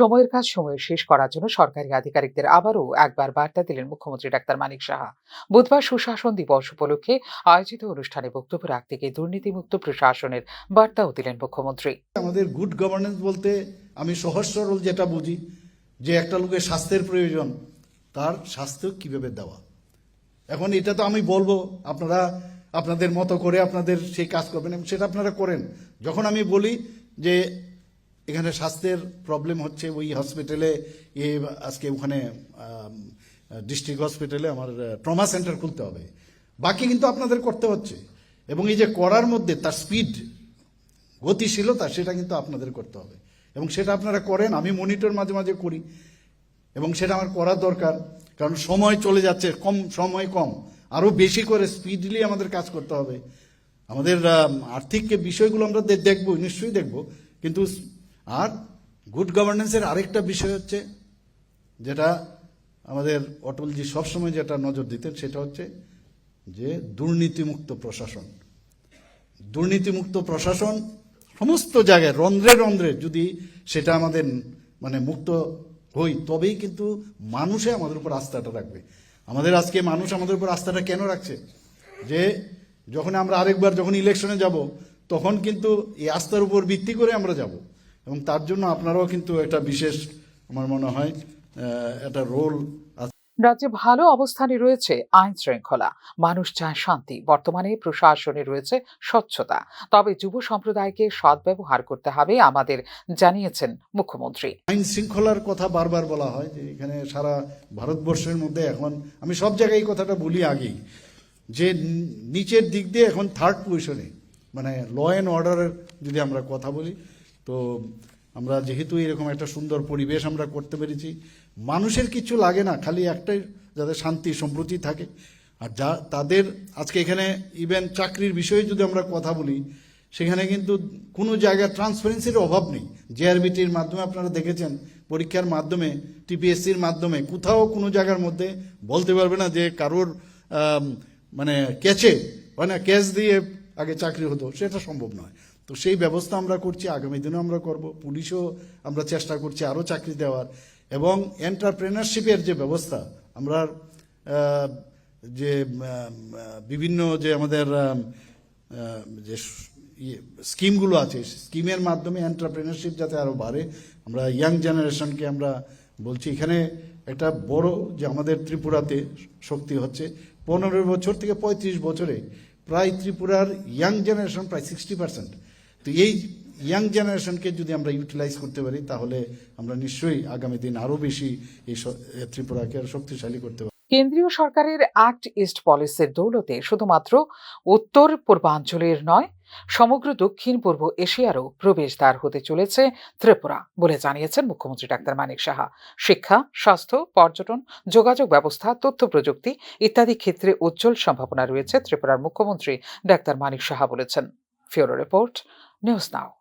সময়ের কাজ সময়ে শেষ করার জন্য সরকারি আধিকারিকদের আবারও একবার বার্তা দিলেন মুখ্যমন্ত্রী ডাক্তার মানিক সাহা। বুধবার সুশাসন দিবস উপলক্ষে আয়োজিত অনুষ্ঠানে বক্তব্য রাখতে গিয়ে দুর্নীতিমুক্ত প্রশাসনের বার্তাও দিলেন মুখ্যমন্ত্রী। আমাদের গুড গভর্নেন্স বলতে আমি সহজ সরল যেটা বুঝি, যে একটা লোকের স্বাস্থ্যের প্রয়োজন, তার স্বাস্থ্য কীভাবে দেওয়া? এখন এটা তো আমি বলব, আপনারা আপনাদের মতো করে আপনাদের সেই কাজ করবেন এবং সেটা আপনারা করেন। যখন আমি বলি যে এখানে স্বাস্থ্যের প্রবলেম হচ্ছে ওই হসপিটালে এ আজকে ওখানে ডিস্ট্রিক্ট হসপিটালে আমার ট্রমা সেন্টার খুলতে হবে। বাকি কিন্তু আপনাদের করতে হচ্ছে। এবং এই যে করার মধ্যে তার স্পিড গতিশীলতা, সেটা কিন্তু আপনাদের করতে হবে। এবং সেটা আপনারা করেন, আমি মনিটর মাঝে মাঝে করি। এবং সেটা আমার করা দরকার, কারণ সময় চলে যাচ্ছে, কম, সময় কম। আরও বেশি করে স্পিডলি আমাদের কাজ করতে হবে। আমাদের আর্থিক বিষয়গুলো আমরা দেখব, নিশ্চয়ই দেখব, কিন্তু আর গুড গভর্নেন্সের আরেকটা বিষয় হচ্ছে যেটা আমাদের অটলজি সবসময় যেটা নজর দিতেন সেটা হচ্ছে যে দুর্নীতিমুক্ত প্রশাসন। দুর্নীতিমুক্ত প্রশাসন সমস্ত জায়গায়, রন্ধ্রে রন্ধ্রে যদি সেটা আমাদের মানে মুক্ত হই, তবেই কিন্তু মানুষে আমাদের উপর আস্থাটা রাখবে। আমাদের আজকে মানুষ আমাদের উপর আস্থাটা কেন রাখছে? যে যখন আমরা আরেকবার যখন ইলেকশনে যাব, তখন কিন্তু এই আস্থার উপর ভিত্তি করে আমরা যাব। এবং তার জন্য আপনারাও কিন্তু একটা বিশেষ আমার মনে হয় একটা রোল রাজ্যে ভালো অবস্থানে রয়েছে আইন শৃঙ্খলা। মানুষ চায় শান্তি বর্তমানে প্রশাসনে রয়েছে স্বচ্ছতা। তবে যুব সম্প্রদায়কে সদ্ব্যবহার করতে হবে আমাদের জানিয়েছেন মুখ্যমন্ত্রী। আইন শৃঙ্খলার কথা বারবার বলা হয় যে এখানে সারা ভারতবর্ষের মধ্যে এখন আমি সব জায়গায় এই কথাটা বলি আগেই যে নিচের দিক দিয়ে এখন থার্ড পজিশনে মানে ল অ্যান্ড অর্ডারের যদি আমরা কথা বলি তো আমরা যেহেতু এরকম একটা সুন্দর পরিবেশ আমরা করতে পেরেছি, মানুষের কিছু লাগে না, খালি একটাই যাতে শান্তি সম্প্রতি থাকে। আর যা, তাদের আজকে এখানে ইভেন চাকরির বিষয়ে যদি আমরা কথা বলি, সেখানে কিন্তু কোনো জায়গায় ট্রান্সপারেন্সির অভাব নেই। জেআরবিটির মাধ্যমে আপনারা দেখেছেন, পরীক্ষার মাধ্যমে টিপিএসসির মাধ্যমে, কোথাও কোনো জায়গার মধ্যে বলতে পারবে না যে কারোর মানে ক্যাচে, হয় না, ক্যাচ দিয়ে আগে চাকরি হতো, সেটা সম্ভব নয়। তো সেই ব্যবস্থা আমরা করছি আগামী দিনে আমরা করব পুলিশও আমরা চেষ্টা করছি আরও চাকরি দেওয়ার। এবং এন্টারপ্রেনারশিপের যে ব্যবস্থা আমরা যে বিভিন্ন যে আমাদের যে ইয়ে, স্কিমগুলো আছে স্কিমের মাধ্যমে এন্টারপ্রেনারশিপ যাতে আরও বাড়ে আমরা ইয়াং জেনারেশনকে আমরা বলছি। এখানে একটা বড় যে আমাদের ত্রিপুরাতে শক্তি হচ্ছে পনেরো বছর থেকে পঁয়ত্রিশ বছরে প্রায় ত্রিপুরার ইয়াং জেনারেশন প্রায় সিক্সটি পার্সেন্ট। তো এই ইয়াং জেনারেশনকে যদি আমরা ইউটিলাইজ করতে পারি, তাহলে আমরা নিশ্চয়ই আগামী দিন আরও বেশি এই ত্রিপুরাকে আরও শক্তিশালী করতে পারব। কেন্দ্রীয় সরকারের অ্যাক্ট ইস্ট পলিসির দৌলতে শুধুমাত্র উত্তর পূর্বাঞ্চলের নয়, সমগ্র দক্ষিণ পূর্ব এশিয়ারও প্রবেশদ্বার হতে চলেছে ত্রিপুরা বলে জানিয়েছেন মুখ্যমন্ত্রী ডাক্তার মানিক সাহা। শিক্ষা, স্বাস্থ্য, পর্যটন, যোগাযোগ ব্যবস্থা, তথ্য প্রযুক্তি ইত্যাদি ক্ষেত্রে উজ্জ্বল সম্ভাবনা রয়েছে ত্রিপুরার মুখ্যমন্ত্রী ডাক্তার মানিক সাহা বলেছেন। ফিওরো রিপোর্ট не встав.